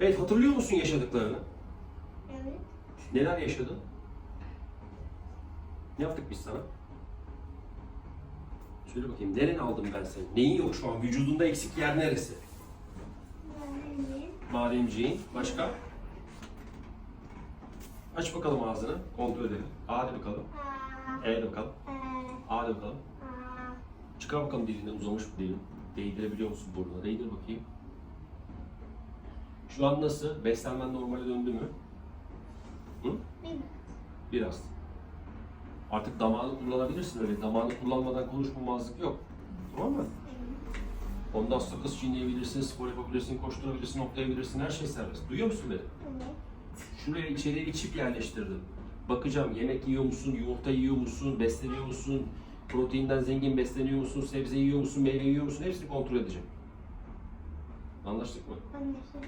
Evet hatırlıyor musun yaşadıklarını? Evet. Neler yaşadın? Ne yaptık biz sana? Söyle bakayım nereni aldım ben seni? Neyin yok şu an? Vücudunda eksik yer neresi? Benim. Bademciğin. Başka? Aç bakalım ağzını. Kontrol edelim. Hadi bakalım. Evet bakalım. Hadi bakalım. aa. Çıkar bakalım dilinden uzamış mı dilin? Değdirebiliyor musun burnuna? Değdir bakayım. Şu an nasıl? Beslenmen normale döndü mü? Hı? Bir- Biraz. Artık damağını kullanabilirsin öyle. Damağını kullanmadan konuşmamazlık yok. Tamam mı? Ondan sonra kız çiğneyebilirsin, spor yapabilirsin, koşturabilirsin, hoplayabilirsin. Her şey serbest. Duyuyor musun beni? Şuraya içeriye bir çip yerleştirdim. Bakacağım yemek yiyor musun, yumurta yiyor musun, besleniyor musun, proteinden zengin besleniyor musun, sebze yiyor musun, meyve yiyor musun hepsini kontrol edeceğim. Anlaştık mı? Anlaşıldı.